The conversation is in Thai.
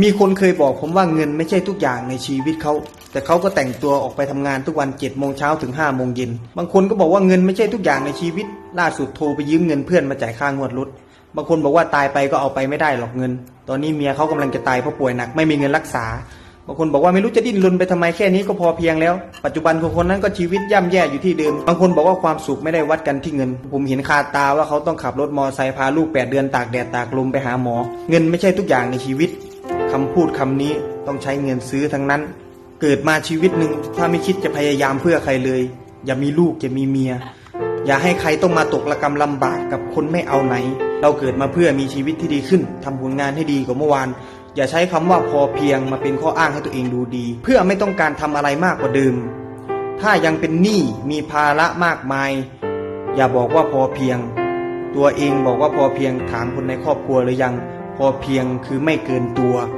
มีคนเคยบอกผมว่าเงินไม่ใช่ทุกอย่างในชีวิตเขา แต่เขาก็แต่งตัวออกไปทำงานทุกวัน7จ็ดโมงเช้าถึง5้าโมงเย็น บางคนก็บอกว่าเงินไม่ใช่ทุกอย่างในชีวิต ล่าสุดโทรไปยืมเงินเพื่อนมาจ่ายค่างวดรถ บางคนบอกว่าตายไปก็เอาไปไม่ได้หรอกเงิน ตอนนี้เมียเขากำลังจะตายเพราะป่วยหนักไม่มีเงินรักษา บางคนบอกว่าไม่รู้จะดิ้นรนไปทำไมแค่นี้ก็พอเพียงแล้ว ปัจจุบันคนคนนั้นก็ชีวิตย่ำแย่อยู่ที่เดิม บางคนบอกว่าความสุขไม่ได้วัดกันที่เงิน ผมเห็นคาตาว่าเขาต้องขับรถมอไซค์พาลูกแปดเดือนตากแดดตากลมไปหาหมอ เงินไม่ใช่ทุกอย่างในชีวิต คำพูดคำนี้ต้องใช้เงินซื้อทั้งนั้น เกิดมาชีวิตหนึ่งถ้าไม่คิดจะพยายามเพื่อใครเลย อย่ามีลูกอย่ามีเมีย อย่าให้ใครต้องมาตกระกรรมลำบากกับคนไม่เอาไหน เราเกิดมาเพื่อมีชีวิตที่ดีขึ้นทำผลงานให้ดีกว่าเมื่อวาน อย่าใช้คำว่าพอเพียงมาเป็นข้ออ้างให้ตัวเองดูดี เพื่อไม่ต้องการทำอะไรมากกว่าเดิม ถ้ายังเป็นหนี้มีภาระมากมาย อย่าบอกว่าพอเพียง ตัวเองบอกว่าพอเพียงถามคนในครอบครัวหรือยังพอเพียงคือไม่เกินตัว